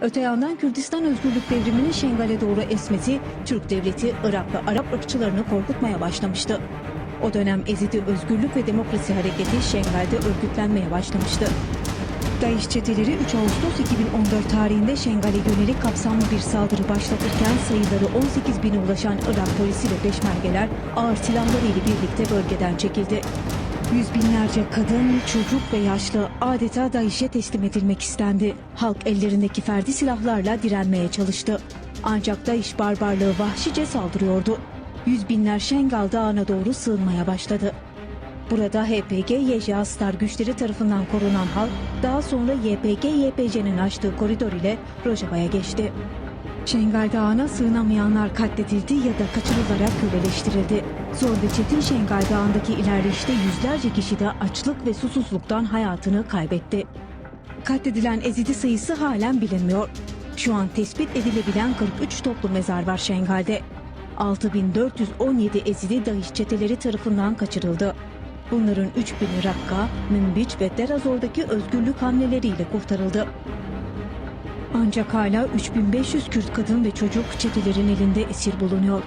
Öte yandan Kürdistan özgürlük devriminin Şengal'e doğru esmesi Türk devleti Irak ve Arap ırkçılarını korkutmaya başlamıştı. O dönem Ezidi Özgürlük ve Demokrasi Hareketi Şengal'de örgütlenmeye başlamıştı. DAEŞ çeteleri 3 Ağustos 2014 tarihinde Şengal'e yönelik kapsamlı bir saldırı başlatırken sayıları 18 bine ulaşan Irak polisi ve peşmergeler ağır silahlarıyla birlikte bölgeden çekildi. Yüz binlerce kadın, çocuk ve yaşlı adeta DAEŞ'e teslim edilmek istendi. Halk ellerindeki ferdi silahlarla direnmeye çalıştı. Ancak DAEŞ barbarlığı vahşice saldırıyordu. Yüz binler Şengal Dağı'na doğru sığınmaya başladı. Burada HPG YJ Star güçleri tarafından korunan halk daha sonra YPG YPJ'nin açtığı koridor ile Rojava'ya geçti. Şengal Dağı'na sığınamayanlar katledildi ya da kaçırılarak köleleştirildi. Zor ve çetin Şengal Dağı'ndaki ilerleyişte yüzlerce kişi de açlık ve susuzluktan hayatını kaybetti. Katledilen Ezidi sayısı halen bilinmiyor. Şu an tespit edilebilen 43 toplu mezar var Şengal'de. 6417 Ezidi Dahiş çeteleri tarafından kaçırıldı. Bunların 3000'i Rakka, Münbiç ve Derazor'daki özgürlük hamleleriyle kurtarıldı. Ancak hala 3500 Kürt kadın ve çocuk çetelerin elinde esir bulunuyor.